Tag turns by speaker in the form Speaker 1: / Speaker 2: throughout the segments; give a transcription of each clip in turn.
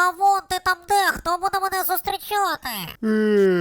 Speaker 1: Кавун, ти там де? Хто буде мене зустрічати?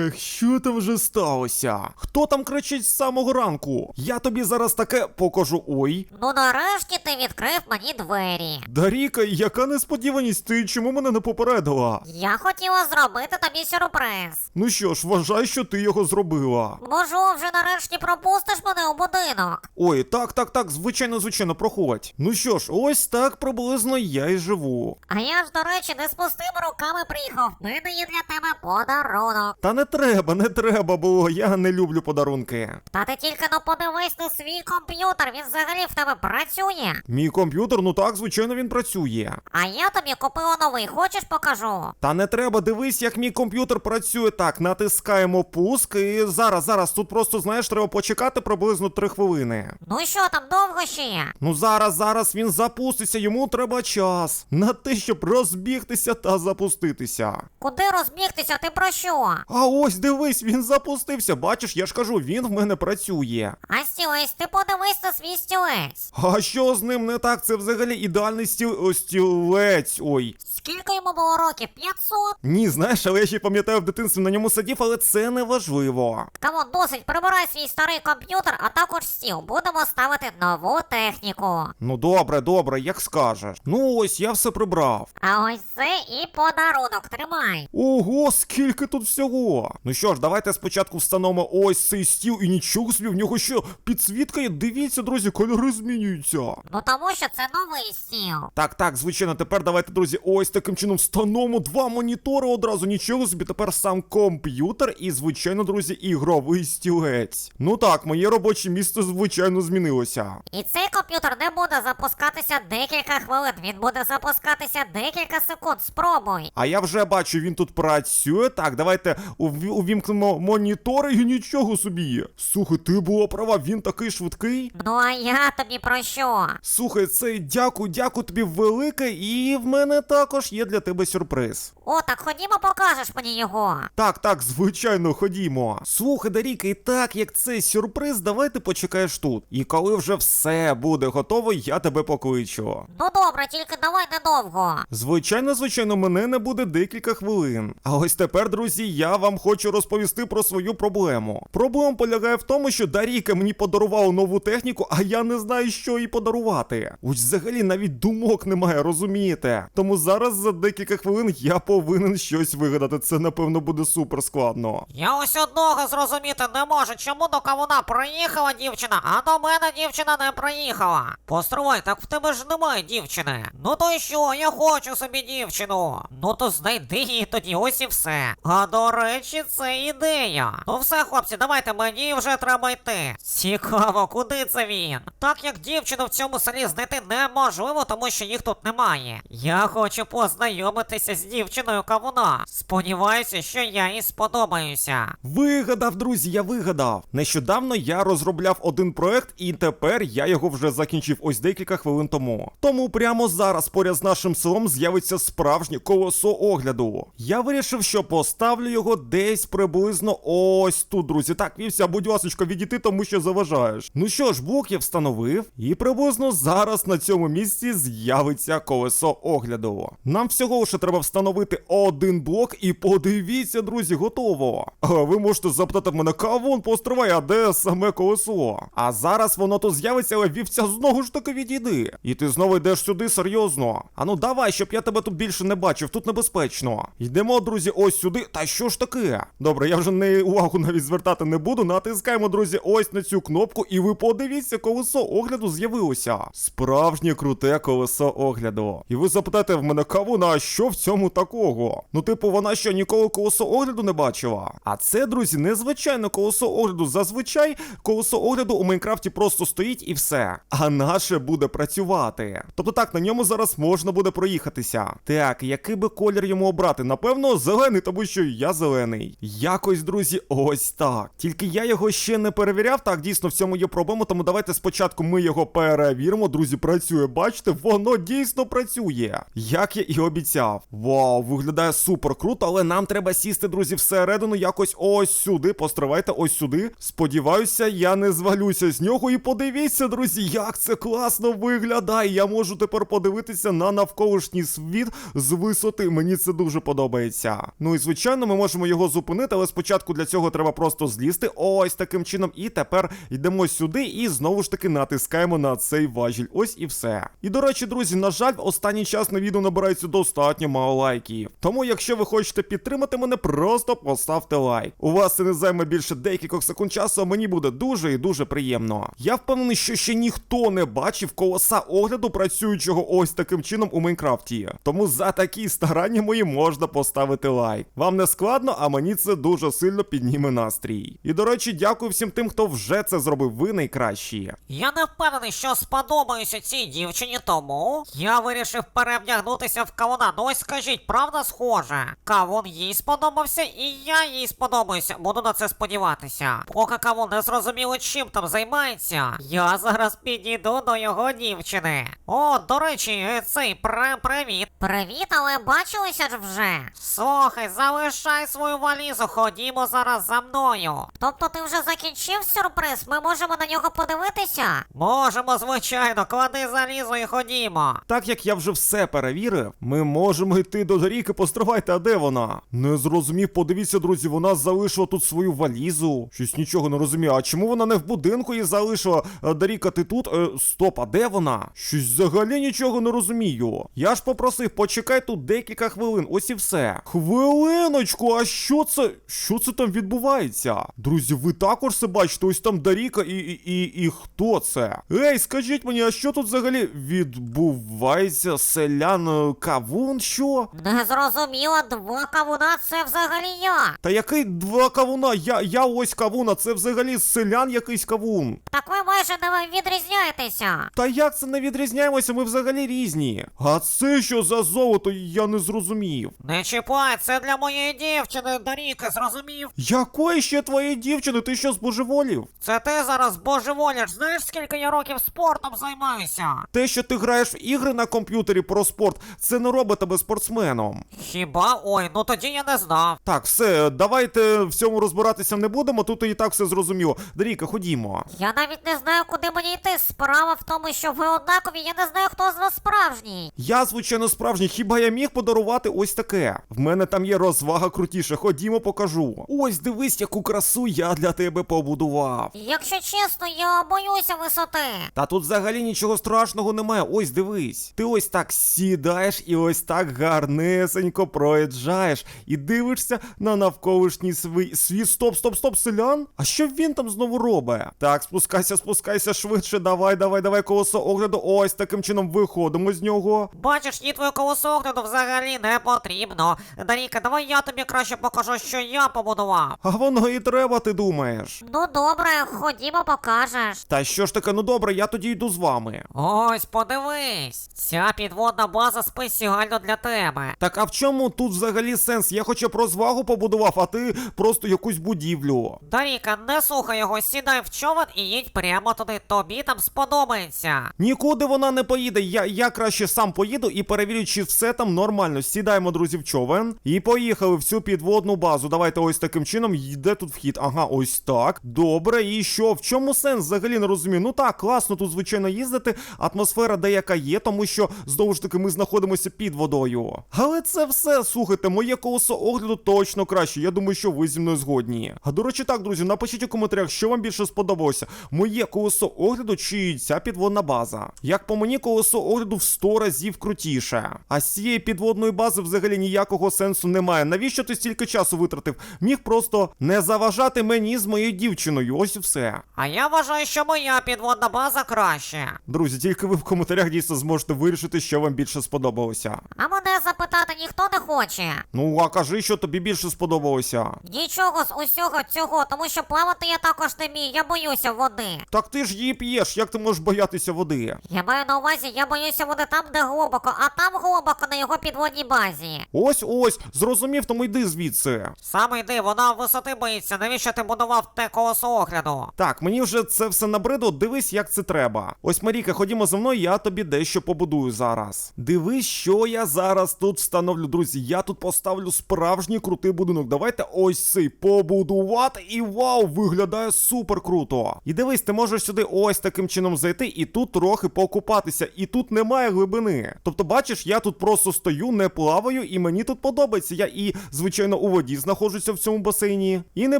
Speaker 2: Ех, що там вже сталося? Хто там кричить з самого ранку? Я тобі зараз таке покажу. Ой.
Speaker 1: Ну нарешті ти відкрив мені двері.
Speaker 2: Даріка, яка несподіваність, ти чому мене не попередила?
Speaker 1: Я хотіла зробити тобі сюрприз.
Speaker 2: Ну що ж, вважай, що ти його зробила.
Speaker 1: Можу, вже нарешті пропустиш мене у будинок.
Speaker 2: Ой, так, так, так, звичайно, звичайно, проходь. Ну що ж, ось так приблизно я й живу.
Speaker 1: А я ж, до речі, не з пустими руками приїхав. В мене є для тебе подарунок.
Speaker 2: Та не треба, не треба, бо я не люблю подарунки.
Speaker 1: Та ти тільки ну подивись на свій комп'ютер, він взагалі в тебе працює.
Speaker 2: Мій комп'ютер, ну так, звичайно, він працює.
Speaker 1: А я тобі купила новий, хочеш покажу?
Speaker 2: Та не треба, дивись, як мій комп'ютер працює. Так, натискаємо пуск, і зараз, зараз, тут просто, знаєш, треба почекати приблизно 3 хвилини.
Speaker 1: Ну і що там довго ще?
Speaker 2: Ну зараз, зараз він запуститься, йому треба час на те, щоб розбігтися та запуститися.
Speaker 1: Куди розбігтися, ти про що?
Speaker 2: А ось дивись, він запустився. Бачиш, я ж кажу, він в мене працює.
Speaker 1: А стілець, ти подивись на свій стілець.
Speaker 2: А що з ним не так? Це взагалі ідеальний стіл... стілець. Ой.
Speaker 1: Скільки йому було років? 500?
Speaker 2: Ні, знаєш, але я ще пам'ятаю в дитинстві на ньому сидів, але це не важливо.
Speaker 1: Камон, досить, прибирай свій старий комп'ютер, а також стіл. Будемо ставити нову техніку.
Speaker 2: Ну добре, добре, як скажеш. Ну ось я все прибрав.
Speaker 1: А ось це і подарунок, тримай.
Speaker 2: Ого, скільки тут всього. Ну що ж, давайте спочатку встановимо ось цей стіл і нічого собі, в нього що підсвітка є. Дивіться, друзі, кольори змінюються.
Speaker 1: Ну тому що це новий стіл.
Speaker 2: Так, так, звичайно, тепер давайте, друзі, ось таким чином встановимо два монітори одразу. Нічого собі, тепер сам комп'ютер і, звичайно, друзі, ігровий стілець. Ну так, моє робоче місце, звичайно, змінилося.
Speaker 1: І цей комп'ютер не буде запускатися декілька хвилин, він буде запускатися декілька секунд. Спробуй.
Speaker 2: А я вже бачу, він тут працює. Так, давайте увімкнемо монітори і нічого собі. Слухай, ти була права, він такий швидкий.
Speaker 1: Ну а я тобі про що?
Speaker 2: Слухай, це дякую, дякую тобі велике, і в мене також є для тебе сюрприз.
Speaker 1: О, так ходімо, покажеш мені його.
Speaker 2: Так, так, звичайно, ходімо. Слухай, Даріка, і так як це сюрприз, давай ти почекаєш тут. І коли вже все буде готово, я тебе покличу.
Speaker 1: Ну добре, тільки давай недовго.
Speaker 2: Звичайно, звичайно, мене не буде декілька хвилин. А ось тепер, друзі, я вам хочу розповісти про свою проблему. Проблема полягає в тому, що Даріка мені подарувала нову техніку, а я не знаю, що їй подарувати. Ось взагалі навіть думок немає, розумієте? Тому зараз за декілька хвилин я повинен щось вигадати. Це напевно буде супер складно.
Speaker 1: Я ось одного зрозуміти не можу, чому до кавуна приїхала дівчина, а до мене дівчина не приїхала. Постривай, так в тебе ж немає дівчини. Ну то й що, я хочу собі дівчину. Ну то знайди її тоді, ось і все. А до речі, це ідея. Ну все, хлопці, давайте мені вже треба йти. Цікаво, куди це він? Так як дівчину в цьому селі знайти неможливо, тому що їх тут немає. Я хочу познайомитися з дівчиною кавуна. Сподіваюся, що я їй сподобаюся.
Speaker 2: Вигадав, друзі, я вигадав. Нещодавно я розробляв один проект, і тепер я його вже закінчив ось декілька хвилин тому. Тому прямо зараз поряд з нашим селом з'явиться справжнє колесо огляду. Я вирішив, що поставлю його десь приблизно ось тут, друзі. Так, вівся, будь ласочка, відійти, тому що заважаєш. Ну що ж, блок я встановив, і приблизно зараз на цьому місці з'явиться колесо огляду. Нам всього лише треба встановити один блок, і подивіться, друзі, готово. А ви можете запитати мене, кавун постривай, а де саме колесо? А зараз воно тут з'явиться, але вівця знову ж таки відійди. І ти знову йдеш сюди серйозно. А ну давай, щоб я тебе тут більше не бачив, тут небезпечно. Йдемо, друзі, ось сюди. Та що ж таке? Добре, я вже не увагу навіть звертати не буду. Натискаємо, друзі, ось на цю кнопку, і ви подивіться, колесо огляду з'явилося. Справжнє круте колесо огляду. І ви запитаєте в мене кавуна, а що в цьому такого? Ну, типу, вона що ніколи колесо огляду не бачила. А це, друзі, незвичайне колесо огляду. Зазвичай колесо огляду у Майнкрафті просто стоїть і все. А наше буде працювати. Тобто так, на ньому зараз можна буде проїхатися. Так, який би колір йому обрати? Напевно, зелений, тому що я зелений. Якось, друзі, ось так. Тільки я його ще не перевіряв. Так, дійсно, в цьому є проблема, тому давайте спочатку ми його перевіримо. Друзі, працює. Бачите, воно дійсно працює. Як я і обіцяв. Вау, виглядає супер круто, але нам треба сісти, друзі, всередину якось ось сюди. Постривайте ось сюди. Сподіваюся, я не звалюся з нього. І подивіться, друзі, як це класно виглядає. Я можу тепер подивитися на навколишній світ з висоти. Мені це дуже подобається. Ну і звичайно, ми можемо його зупинити, але спочатку для цього треба просто злізти. Ось таким чином. І тепер йдемо сюди і знову ж таки натискаємо на цей важіль. Ось і все. І до речі, друзі, на жаль, останній час на відео набирається достатньо мало лайків. Тому, якщо ви хочете підтримати мене, просто поставте лайк. У вас це не займе більше декількох секунд часу, а мені буде дуже і дуже приємно. Я впевнений, що ще ніхто не бачив колоса огляду працюючого ось таким чином у Майнкрафті. Тому за такі старання мої можна поставити лайк. Вам не складно, а мені це дуже сильно підніме настрій. І до речі, дякую всім тим, хто вже це зробив. Ви найкращі.
Speaker 1: Я не впевнений, що сподобаюся цій дівчині, тому я вирішив перевдягнутися в кавуна. Ну ось скажіть, правда схоже? Кавун їй сподобався, і я їй сподобаюся. Буду на це сподіватися. Поки кавун не зрозуміло, чим там займається, я зараз підійду до його дівчини. О, до речі, цей пре привіт. Привіт, але бачилися ж вже. Слухай, залишай свою валізу, ходімо зараз за мною. Тобто ти вже закінчив сюрприз? Ми можемо на нього подивитися? Можемо, звичайно, клади залізо і ходімо.
Speaker 2: Так як я вже все перевірив, ми можемо йти до Даріки, постривайте, а де вона? Не зрозумів, подивіться, друзі, вона залишила тут свою валізу. Щось нічого не розумію. А чому вона не в будинку її залишила? Е, Даріка, ти тут? Е, стоп, а де вона? Щось взагалі нічого не розумію. Я ж попросив, почекай тут декілька хвилин, ось і все. Хвилиночку, а що це? Що це там відбувається? Друзі, ви також це бачите? Ось там Даріка і, і, і, і хто це? Ей, скажіть мені, а що тут взагалі відбувається? Селян е, кавун? Що?
Speaker 1: Не зрозуміла, два кавуна це взагалі я.
Speaker 2: Та який два кавуна? Я, я ось кавун, а це взагалі селян якийсь кавун.
Speaker 1: Так ви майже не відрізняєтеся.
Speaker 2: Та як це не відрізняємося? Ми взагалі різні. А це що за золото? Я не зрозумів.
Speaker 1: Не чіпай, це для моєї дівчини, Даріка, зрозумів?
Speaker 2: Якої ще твоєї дівчини? Ти що збожеволів?
Speaker 1: Це ти зараз божеволіш, знаєш, скільки я років спортом займаюся?
Speaker 2: Те, що ти граєш в ігри на комп'ютері про спорт, це не робить тебе спортсменом.
Speaker 1: Хіба? Ой, ну тоді я не знав.
Speaker 2: Так, все, давайте в цьому розбиратися не будемо. Тут і так все зрозуміло. Даріка, ходімо.
Speaker 1: Я навіть не знаю, куди мені йти. Справа в тому, що ви однакові, я не знаю, хто з вас справжній.
Speaker 2: Я, звичайно, справжній, хіба я міг подарувати ось таке? В мене там є розвага крутіша, ходімо, покажу. Ось дивись, яку красу я для тебе побудував.
Speaker 1: Якщо чесно, я боюся висоти.
Speaker 2: Та тут взагалі нічого страшного немає. Ось дивись. Ти ось так сідаєш і ось так гарнесенько проїжджаєш і дивишся на навколишній свій світ. Стоп, стоп, стоп, селян. А що він там знову робить? Так, спускайся, спускайся швидше. Давай, давай, давай, колесо огляду. Ось таким чином виходимо з нього.
Speaker 1: Бачиш, ні твою колесо огляду взагалі не потрібно. Даріка, давай я тобі краще покажу, що я побудував.
Speaker 2: А воно і треба, ти думаєш.
Speaker 1: Ну добре, ходімо, покажеш.
Speaker 2: Та що ж таке, ну добре, я тоді йду з вами.
Speaker 1: Ось, подивись, ця підводна база спеціально для тебе.
Speaker 2: Так а в чому тут взагалі сенс? Я хоча б розвагу побудував, а ти просто якусь будівлю.
Speaker 1: Даріка, не слухай його, сідай в човен і їдь прямо туди, тобі там сподобається.
Speaker 2: Нікуди вона не поїде. Я, я краще сам поїду і перевірю, чи все там нормально. Сідаємо, друзі, в човен. І поїхали в цю підводну базу. Давайте ось таким чином. Йде тут вхід. Ага, ось так. Добре, і що? В чому сенс? Взагалі не розумію. Ну так, класно тут, звичайно, їздити. Атмосфера деяка є, тому що знову ж таки ми знаходимося під водою. Але це все, слухайте, моє колесо огляду точно краще. Я думаю, що ви зі мною згодні. А до речі, так, друзі, напишіть у коментарях, що вам більше сподобалося. Моє колесо огляду чи ця підводна база. Як по мені, колесо огляду в 100 разів крутіше. А цієї підводної бази взагалі ніякого сенсу немає. Навіщо ти стільки часу витратив? Міг просто не заважати мені з моєю дівчиною. Ось і все.
Speaker 1: А я вважаю, що моя підводна база краще.
Speaker 2: Друзі, тільки ви в коментарях дійсно зможете вирішити, що вам більше сподобалося.
Speaker 1: А мене запитати ніхто не хоче.
Speaker 2: Ну, а кажи, що тобі більше сподобалося.
Speaker 1: Нічого з усього цього, тому що плавати я також не вмію, я боюся води.
Speaker 2: Так ти ж її п'єш, як ти можеш боятися води?
Speaker 1: Я маю на увазі, я боюся води там, де глибоко, а там глибоко на його підводній базі.
Speaker 2: Ось ось, зрозумів, тому йди звідси.
Speaker 1: Саме йди, вона висоти боїться, навіщо ти будував те колесо огляду?
Speaker 2: Так, мені вже це все набридло, дивись, як це треба. Ось Маріка, ходімо за мною, я тобі дещо побудую зараз. Дивись, що я зараз тут встановлю, друзі. Я тут поставлю справжній крутий будинок. Давайте ось цей побудувати. І вау, виглядає супер круто. І дивись, ти можеш сюди ось таким чином зайти і тут трохи покупатися. І тут немає глибини. Тобто, бачиш, я тут просто. Просто стою, не плаваю, і мені тут подобається. Я і, звичайно, у воді знаходжуся в цьому басейні. І не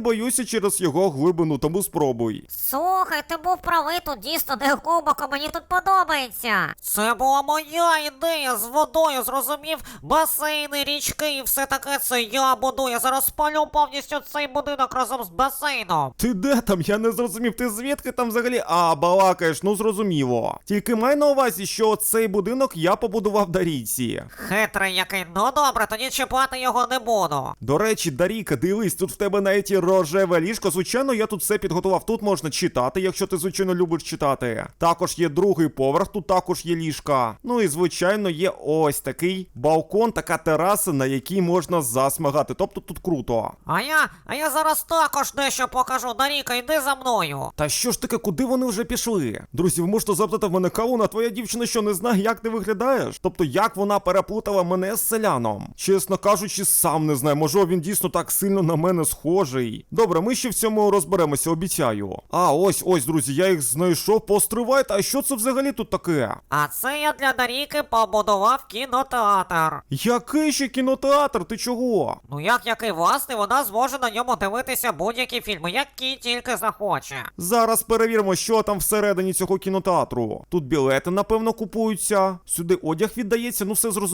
Speaker 2: боюся через його глибину, тому спробуй.
Speaker 3: Слухай, ти був правий, тут дійсно не глибоко, мені тут подобається.
Speaker 1: Це була моя ідея з водою, зрозумів? Басейни, річки і все таке це я будую. Я зараз спалю повністю цей будинок разом з басейном.
Speaker 2: Ти де там? Я не зрозумів. Ти звідки там взагалі? А, балакаєш, ну зрозуміло. Тільки май на увазі, що цей будинок я побудував Дарійці.
Speaker 1: Хитрий який, ну добре, тоді чіпати його не буду.
Speaker 2: До речі, Даріка, дивись, тут в тебе навіть і рожеве ліжко. Звичайно, я тут все підготував. Тут можна читати, якщо ти, звичайно, любиш читати. Також є другий поверх, тут також є ліжка. Ну і звичайно, є ось такий балкон, така тераса, на якій можна засмагати. Тобто тут круто.
Speaker 1: А я, а я зараз також дещо покажу. Даріка, йди за мною.
Speaker 2: Та що ж таке, куди вони вже пішли? Друзі, ви можете запитати в мене кавуна, твоя дівчина що не знає, як ти виглядаєш? Тобто, як вона переплутала мене з селяном? Чесно кажучи, сам не знаю. Може, він дійсно так сильно на мене схожий. Добре, ми ще в цьому розберемося, обіцяю. А, ось, ось, друзі, я їх знайшов. Постривайте, а що це взагалі тут таке?
Speaker 1: А це я для Даріки побудував кінотеатр.
Speaker 2: Який ще кінотеатр? Ти чого?
Speaker 1: Ну як який власний, вона зможе на ньому дивитися будь-які фільми, які тільки захоче.
Speaker 2: Зараз перевіримо, що там всередині цього кінотеатру. Тут білети, напевно, купуються. Сюди одяг віддається, ну все зрозуміло.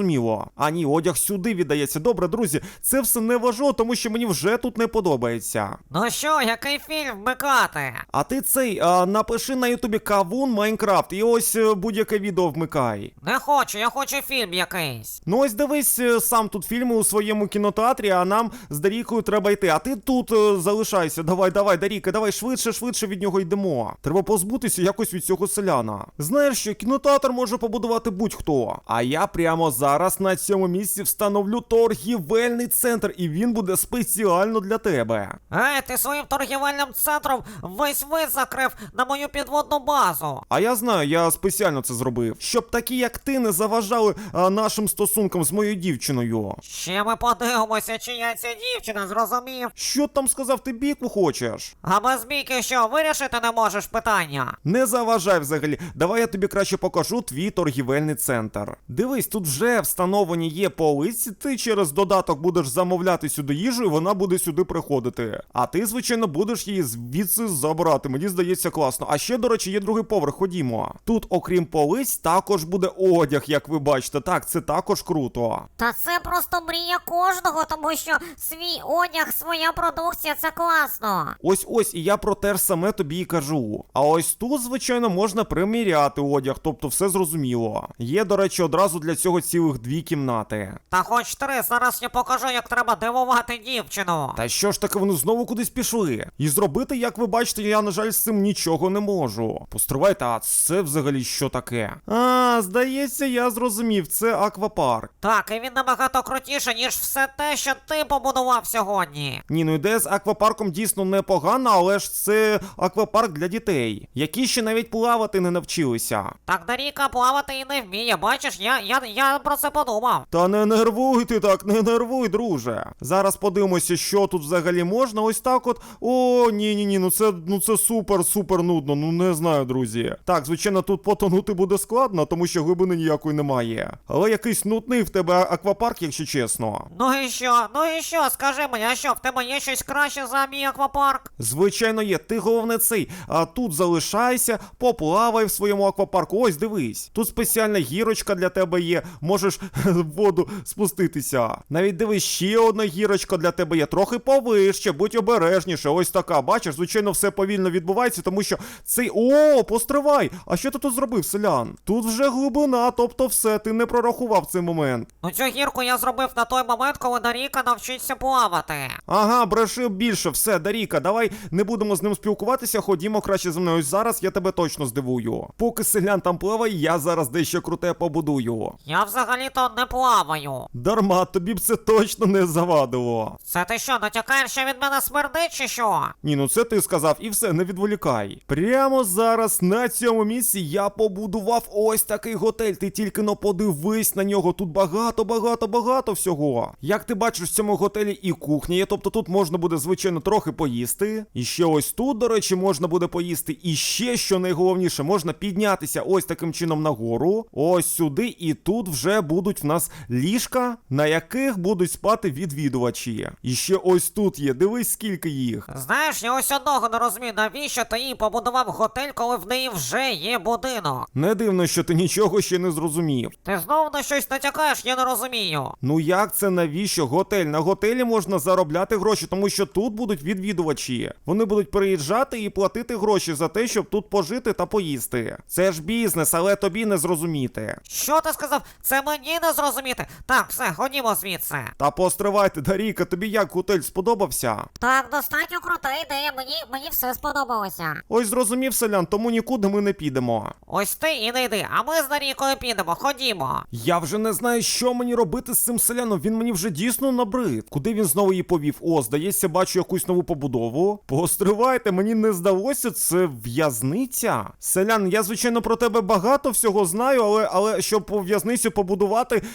Speaker 2: А ні, одяг сюди віддається. Добре, друзі, це все не важливо, тому що мені вже тут не подобається.
Speaker 1: Ну що, який фільм вмикати?
Speaker 2: А ти цей а, напиши на ютубі кавун Майнкрафт і ось е, будь-яке відео вмикай.
Speaker 1: Не хочу, я хочу фільм якийсь.
Speaker 2: Ну ось дивись е, сам тут фільми у своєму кінотеатрі, а нам з Дарікою треба йти. А ти тут е, залишайся. Давай, давай, Даріка, давай швидше, швидше від нього йдемо. Треба позбутися якось від цього селяна. Знаєш що, кінотеатр може побудувати будь-хто. А я прямо зараз на цьому місці встановлю торгівельний центр, і він буде спеціально для тебе.
Speaker 1: Ей, ти своїм торгівельним центром весь вид закрив на мою підводну базу.
Speaker 2: А я знаю, я спеціально це зробив, щоб такі, як ти, не заважали а, нашим стосункам з моєю дівчиною.
Speaker 1: Ще ми подивимося, чия ця дівчина, зрозумів.
Speaker 2: Що там сказав ти біку хочеш?
Speaker 1: А без бійки що, вирішити не можеш питання?
Speaker 2: Не заважай взагалі. Давай я тобі краще покажу твій торгівельний центр. Дивись, тут вже встановлені є полиці. Ти через додаток будеш замовляти сюди їжу, і вона буде сюди приходити. А ти, звичайно, будеш її звідси забирати. Мені здається, класно. А ще, до речі, є другий поверх. Ходімо. Тут, окрім полиць, також буде одяг, як ви бачите. Так, це також круто.
Speaker 3: Та це просто мрія кожного, тому що свій одяг, своя продукція це класно.
Speaker 2: Ось ось, і я про те ж саме тобі і кажу. А ось тут, звичайно, можна приміряти одяг, тобто все зрозуміло. Є, до речі, одразу для цього цілих дві кімнати.
Speaker 1: Та хоч три, зараз я покажу, як треба дивувати дівчину.
Speaker 2: Та що ж таки вони знову кудись пішли? І зробити, як ви бачите, я, на жаль, з цим нічого не можу. Постривайте, а це взагалі що таке? А, здається, я зрозумів, це аквапарк.
Speaker 1: Так, і він набагато крутіше, ніж все те, що ти побудував сьогодні.
Speaker 2: Ні, ну ідея з аквапарком дійсно непогана, але ж це аквапарк для дітей, які ще навіть плавати не навчилися.
Speaker 1: Так Даріка плавати і не вміє, бачиш, я, я, я про це подумав.
Speaker 2: Та не нервуй ти так, не нервуй, друже. Зараз подивимося, що тут взагалі можна. Ось так от. О, ні, ні, ні, ну це ну це супер, супер нудно. Ну не знаю, друзі. Так, звичайно, тут потонути буде складно, тому що глибини ніякої немає. Але якийсь нудний в тебе аквапарк, якщо чесно.
Speaker 1: Ну і що? Ну і що? Скажи мені, а що, в тебе є щось краще за мій аквапарк?
Speaker 2: Звичайно, є. Ти головне цей. А тут залишайся, поплавай в своєму аквапарку. Ось дивись. Тут спеціальна гірочка для тебе є. Можеш в воду спуститися. Навіть дивись, ще одна гірочка для тебе є. Трохи повище, будь обережніше. Ось така. Бачиш, звичайно, все повільно відбувається, тому що цей. О, постривай! А що ти тут зробив, селян? Тут вже глибина, тобто все, ти не прорахував цей момент.
Speaker 1: Ну цю гірку я зробив на той момент, коли Даріка навчиться плавати.
Speaker 2: Ага, бреши більше, все, Даріка, давай не будемо з ним спілкуватися, ходімо краще за мною. Ось Зараз я тебе точно здивую. Поки селян там плаває, я зараз дещо круте побудую.
Speaker 1: Я взагалі-то не плаваю.
Speaker 2: Дарма, тобі б це точно не завадило.
Speaker 1: Це ти що, натякаєш, що від мене смердить чи що?
Speaker 2: Ні, ну це ти сказав, і все, не відволікай. Прямо зараз на цьому місці я побудував ось такий готель. Ти тільки но подивись на нього. Тут багато, багато, багато всього. Як ти бачиш, в цьому готелі і кухня є, тобто тут можна буде, звичайно, трохи поїсти. І ще ось тут, до речі, можна буде поїсти. І ще, що найголовніше, можна піднятися ось таким чином нагору. Ось сюди, і тут вже вже будуть в нас ліжка, на яких будуть спати відвідувачі. І ще ось тут є. Дивись, скільки їх.
Speaker 1: Знаєш, я ось одного не розумію, навіщо ти їй побудував готель, коли в неї вже є будинок.
Speaker 2: Не дивно, що ти нічого ще не зрозумів.
Speaker 1: Ти знову на щось натякаєш, я не розумію.
Speaker 2: Ну як це навіщо? Готель? На готелі можна заробляти гроші, тому що тут будуть відвідувачі. Вони будуть приїжджати і платити гроші за те, щоб тут пожити та поїсти. Це ж бізнес, але тобі не зрозуміти.
Speaker 1: Що ти сказав? Це мені не зрозуміти. Так, все, ходімо звідси.
Speaker 2: Та постривайте, Дарійка, тобі як готель сподобався?
Speaker 3: Так, достатньо крута ідея, мені, мені все сподобалося.
Speaker 2: Ось зрозумів селян, тому нікуди ми не підемо.
Speaker 1: Ось ти і не йди, а ми з Нарікою підемо, ходімо.
Speaker 2: Я вже не знаю, що мені робити з цим селяном. Він мені вже дійсно набрид. Куди він знову її повів? О, здається, бачу якусь нову побудову. Постривайте, мені не здалося, це в'язниця. Селян, я звичайно про тебе багато всього знаю, але але щоб в'язницю побудувати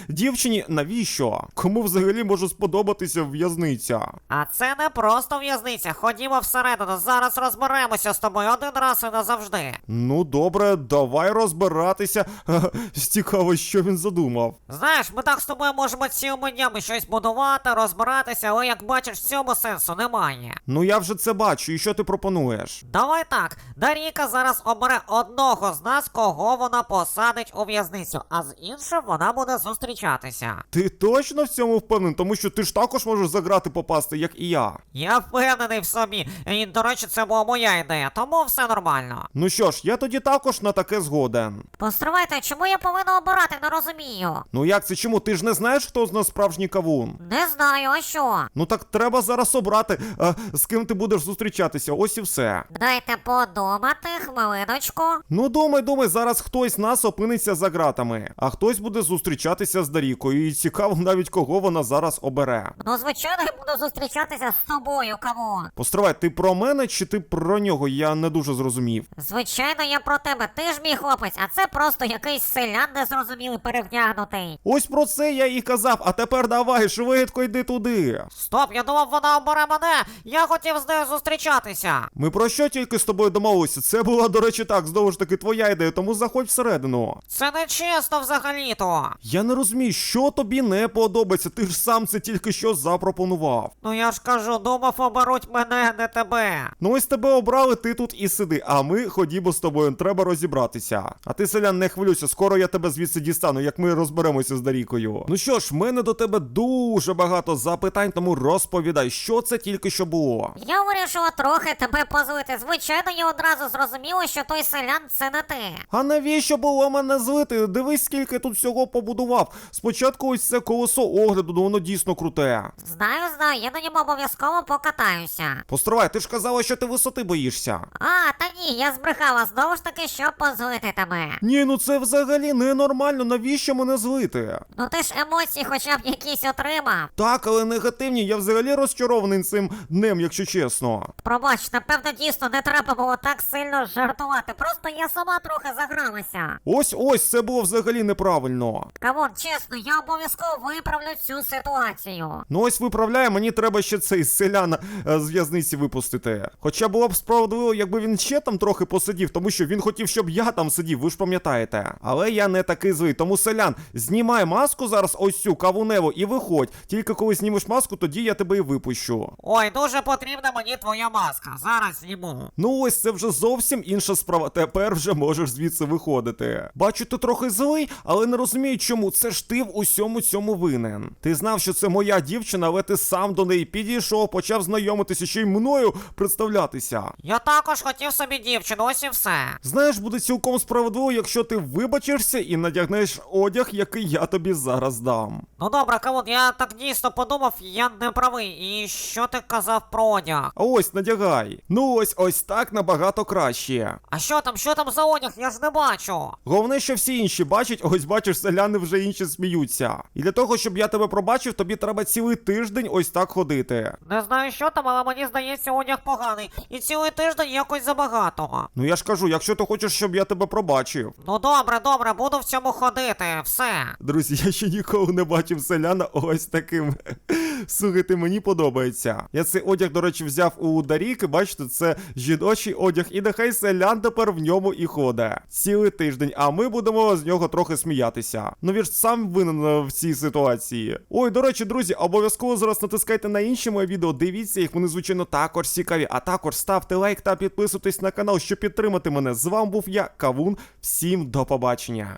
Speaker 2: дівчині, навіщо? Кому взагалі може сподобатися в'язниця?
Speaker 1: А це не просто в'язниця. Ходімо всередину. Зараз розберемося з тобою один раз і назавжди.
Speaker 2: Ну добре, давай розбиратися. Цікаво, що він задумав.
Speaker 1: Знаєш, ми так з тобою можемо цілими днями щось будувати, розбиратися, але як бачиш, в цьому сенсу немає.
Speaker 2: Ну я вже це бачу, і що ти пропонуєш?
Speaker 1: Давай так, Даріка зараз обере одного з нас, кого вона посадить у в'язницю, а з іншим вона буде зустрічатися.
Speaker 2: Ти точно в цьому впевнений, тому що ти ж також можеш за грати попасти, як і я.
Speaker 1: Я впевнений в собі. І, до речі, це була моя ідея, тому все нормально.
Speaker 2: Ну що ж, я тоді також на таке згоден.
Speaker 3: Постривайте, чому я повинна обирати, не розумію.
Speaker 2: Ну як це чому? Ти ж не знаєш, хто з нас справжній кавун?
Speaker 3: Не знаю, а що?
Speaker 2: Ну так треба зараз обрати, а, з ким ти будеш зустрічатися, ось і все.
Speaker 3: Дайте подумати, хвилиночку.
Speaker 2: Ну думай, думай, зараз хтось з нас опиниться за ґратами, а хтось буде зустрічатися з Дарікою, і цікаво навіть кого вона зараз обере.
Speaker 3: Ну, звичайно, я буду зустрічатися з тобою, кому.
Speaker 2: Постривай, ти про мене чи ти про нього? Я не дуже зрозумів.
Speaker 3: Звичайно, я про тебе. Ти ж мій хлопець, а це просто якийсь селян незрозумілий перевдягнутий.
Speaker 2: Ось про це я і казав, а тепер давай, швидко йди туди.
Speaker 1: Стоп, я думав, вона обере мене. Я хотів з нею зустрічатися.
Speaker 2: Ми про що тільки з тобою домовилися? Це була, до речі, так, знову ж таки, твоя ідея, тому заходь всередину.
Speaker 1: Це не чесно взагалі-то.
Speaker 2: Я не розумію, що тобі не подобається, ти ж сам це тільки що запропонував.
Speaker 1: Ну я ж кажу, думав, оберуть мене, не тебе.
Speaker 2: Ну ось тебе обрали, ти тут і сиди, а ми ходімо з тобою, треба розібратися. А ти, селян, не хвилюйся, скоро я тебе звідси дістану, як ми розберемося з Дарікою. Ну що ж, в мене до тебе дуже багато запитань, тому розповідай, що це тільки що було.
Speaker 3: Я вирішила трохи тебе позлити. Звичайно, я одразу зрозуміла, що той селян це не ти.
Speaker 2: А навіщо було мене злити? Дивись, скільки тут всього побудував. Спочатку ось це колесо огляду, ну воно дійсно круте.
Speaker 3: Знаю, знаю, я на ньому обов'язково покатаюся.
Speaker 2: Постривай, ти ж казала, що ти висоти боїшся.
Speaker 3: А, та ні, я збрехала знову ж таки, щоб позлити тебе.
Speaker 2: Ні, ну це взагалі ненормально, навіщо мене злити?
Speaker 3: Ну ти ж емоції хоча б якісь отримав.
Speaker 2: Так, але негативні, я взагалі розчарований цим днем, якщо чесно.
Speaker 3: Пробач, напевно, дійсно не треба було так сильно жартувати. Просто я сама трохи загралася.
Speaker 2: Ось ось це було взагалі неправильно.
Speaker 3: Камон, чесно, я обов'язково виправлю цю ситуацію.
Speaker 2: Ну ось виправляє, мені треба ще цей селяна е, з в'язниці випустити. Хоча було б справедливо, якби він ще там трохи посидів, тому що він хотів, щоб я там сидів, ви ж пам'ятаєте. Але я не такий злий. Тому селян, знімай маску зараз, ось цю кавуневу, і виходь. Тільки коли знімеш маску, тоді я тебе і випущу.
Speaker 1: Ой, дуже потрібна мені твоя маска. Зараз зніму.
Speaker 2: Ну ось це вже зовсім інша справа. Тепер вже можеш звідси виходити. Бачу, ти трохи злий, але не розумію, чому це ж ти в усьому цьому винен. Ти знав, що це моя дівчина, але ти сам до неї підійшов, почав знайомитися ще й мною представлятися.
Speaker 1: Я також хотів собі дівчину, ось і все.
Speaker 2: Знаєш, буде цілком справедливо, якщо ти вибачишся і надягнеш одяг, який я тобі зараз дам.
Speaker 1: Ну добре, Кавун, я так дійсно подумав, я не правий. І що ти казав про одяг?
Speaker 2: А ось надягай. Ну ось ось так набагато краще.
Speaker 1: А що там, що там за одяг? Я ж не бачу.
Speaker 2: Головне, що всі інші бачать, ось бачиш, селяни вже інші сміються. І для того, щоб я тебе пробачив, тобі треба цілий тиждень ось так ходити.
Speaker 1: Не знаю, що там, але мені здається, одяг поганий. І цілий тиждень якось забагато.
Speaker 2: Ну я ж кажу, якщо ти хочеш, щоб я тебе пробачив.
Speaker 1: Ну добре, добре, буду в цьому ходити. Все.
Speaker 2: Друзі, я ще ніколи не бачив селяна ось таким. Слухайте, мені подобається. Я цей одяг, до речі, взяв у Даріки, бачите, це жіночий одяг, і нехай селян тепер в ньому і ходить. Цілий тиждень, а ми будемо з нього трохи сміятися. Ну він ж сам винен е, в цій ситуації. Ой, до речі, друзі, обов'язково зараз натискайте на інші мої відео. Дивіться їх, вони звичайно також цікаві. А також ставте лайк та підписуйтесь на канал, щоб підтримати мене. З вами був я, Кавун. Всім до побачення.